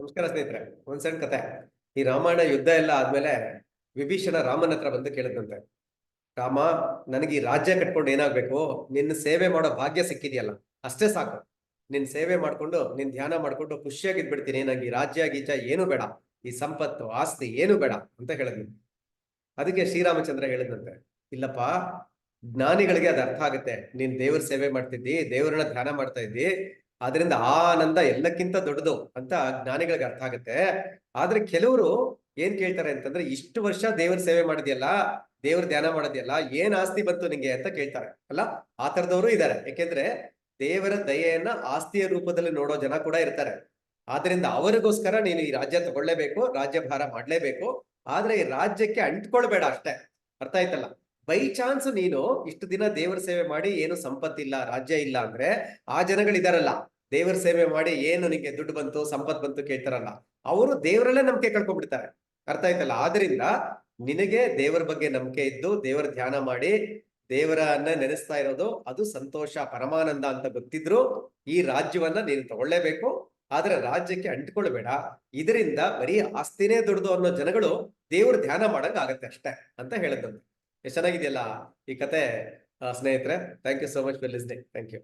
ನಮಸ್ಕಾರ ಸ್ನೇಹಿತರೆ, ಒಂದ್ ಸಣ್ಣ ಕತೆ. ಈ ರಾಮಾಯಣ ಯುದ್ಧ ಎಲ್ಲ ಆದ್ಮೇಲೆ ವಿಭೀಷಣ ರಾಮನ ಹತ್ರ ಬಂದು ಕೇಳಿದಂತೆ ರಾಮ, ನನಗೆ ಈ ರಾಜ್ಯ ಕಟ್ಕೊಂಡು ಏನಾಗ್ಬೇಕು? ನಿನ್ನ ಸೇವೆ ಮಾಡೋ ಭಾಗ್ಯ ಸಿಕ್ಕಿದೆಯಲ್ಲ, ಅಷ್ಟೇ ಸಾಕು. ನಿನ್ ಸೇವೆ ಮಾಡ್ಕೊಂಡು ನಿನ್ ಧ್ಯಾನ ಮಾಡ್ಕೊಂಡು ಖುಷಿಯಾಗಿದ್ಬಿಡ್ತೀನಿ ನಂಗೆ ಈ ರಾಜ್ಯ ಗೀಜ ಏನು ಬೇಡ. ಈ ಸಂಪತ್ತು, ಆಸ್ತಿ ಏನು ಬೇಡ, ಅಂತ ಹೇಳಿದ್ವಿ ಅದಕ್ಕೆ ಶ್ರೀರಾಮಚಂದ್ರ ಹೇಳಿದಂತೆ ಇಲ್ಲಪ್ಪ, ಜ್ಞಾನಿಗಳಿಗೆ ಅದು ಅರ್ಥ ಆಗುತ್ತೆ. ನೀನ್ ದೇವ್ರ ಸೇವೆ ಮಾಡ್ತಿದ್ದಿ, ದೇವರನ್ನ ಧ್ಯಾನ ಮಾಡ್ತಾ ಇದ್ದಿ. ಅದರಿಂದ ಆ ಆನಂದ ಎಲ್ಲಕ್ಕಿಂತ ದೊಡ್ಡದು ಅಂತ ಜ್ಞಾನಿಗಳಿಗೆ ಅರ್ಥ ಆಗುತ್ತೆ. ಆದ್ರೆ ಕೆಲವರು ಏನ್ ಕೇಳ್ತಾರೆ ಅಂತಂದ್ರೆ, ಇಷ್ಟು ವರ್ಷ ದೇವ್ರ ಸೇವೆ ಮಾಡಿದ್ಯಲ್ಲ, ದೇವ್ರ ಧ್ಯಾನ ಮಾಡೋದಿಯಲ್ಲ, ಏನ್ ಆಸ್ತಿ ಬಂತು ನಿಂಗೆ ಅಂತ ಕೇಳ್ತಾರೆ, ಅಲ್ಲ? ಆ ತರದವರು ಇದ್ದಾರೆ ಯಾಕೆಂದ್ರೆ ದೇವರ ದಯೆಯನ್ನ ಆಸ್ತಿಯ ರೂಪದಲ್ಲಿ ನೋಡೋ ಜನ ಕೂಡ ಇರ್ತಾರೆ. ಆದ್ರಿಂದ ಅವರಿಗೋಸ್ಕರ ನೀನು ಈ ರಾಜ್ಯ ತಗೊಳ್ಳೇಬೇಕು, ರಾಜ್ಯಭಾರ ಮಾಡ್ಲೇಬೇಕು. ಆದ್ರೆ ಈ ರಾಜ್ಯಕ್ಕೆ ಅಂಟ್ಕೊಳ್ಬೇಡ ಅಷ್ಟೇ. ಅರ್ಥ ಆಯ್ತಲ್ಲ? ಬೈ ಚಾನ್ಸ್ ನೀನು ಇಷ್ಟು ದಿನ ದೇವರ ಸೇವೆ ಮಾಡಿ ಏನು ಸಂಪತ್ತಿಲ್ಲ, ರಾಜ್ಯ ಇಲ್ಲ ಅಂದ್ರೆ ಆ ಜನಗಳಿದಾರಲ್ಲ, ದೇವರ ಸೇವೆ ಮಾಡಿ ಏನು ನಿಂಗೆ ದುಡ್ಡು ಬಂತು ಸಂಪತ್ ಬಂತು ಕೇಳ್ತಾರಲ್ಲ, ಅವರು ದೇವರಲ್ಲೇ ನಂಬಿಕೆ ಕಳ್ಕೊಂಡ್ಬಿಡ್ತಾರೆ. ಅರ್ಥ ಆಯ್ತಲ್ಲ? ಆದ್ರಿಂದ ನಿನಗೆ ದೇವರ ಬಗ್ಗೆ ನಂಬಿಕೆ ಇದ್ದು ದೇವರ ಧ್ಯಾನ ಮಾಡಿ ದೇವರನ್ನ ನೆನೆಸ್ತಾ ಇರೋದು ಅದು ಸಂತೋಷ, ಪರಮಾನಂದ ಅಂತ ಗೊತ್ತಿದ್ರು ಈ ರಾಜ್ಯವನ್ನ ನೀನು ತಗೊಳ್ಳೇಬೇಕು. ಆದ್ರೆ ರಾಜ್ಯಕ್ಕೆ ಅಂಟ್ಕೊಳ್ಬೇಡ. ಇದರಿಂದ ಬರೀ ಆಸ್ತಿನೇ ದುಡ್ದು ಅನ್ನೋ ಜನಗಳು ದೇವ್ರ ಧ್ಯಾನ ಮಾಡಕ್ ಆಗತ್ತೆ ಅಷ್ಟೇ ಅಂತ ಎಷ್ಟು ಚೆನ್ನಾಗಿದೆಯಲ್ಲ ಈ ಕತೆ ಸ್ನೇಹಿತರೆ. Thank you so much for listening thank you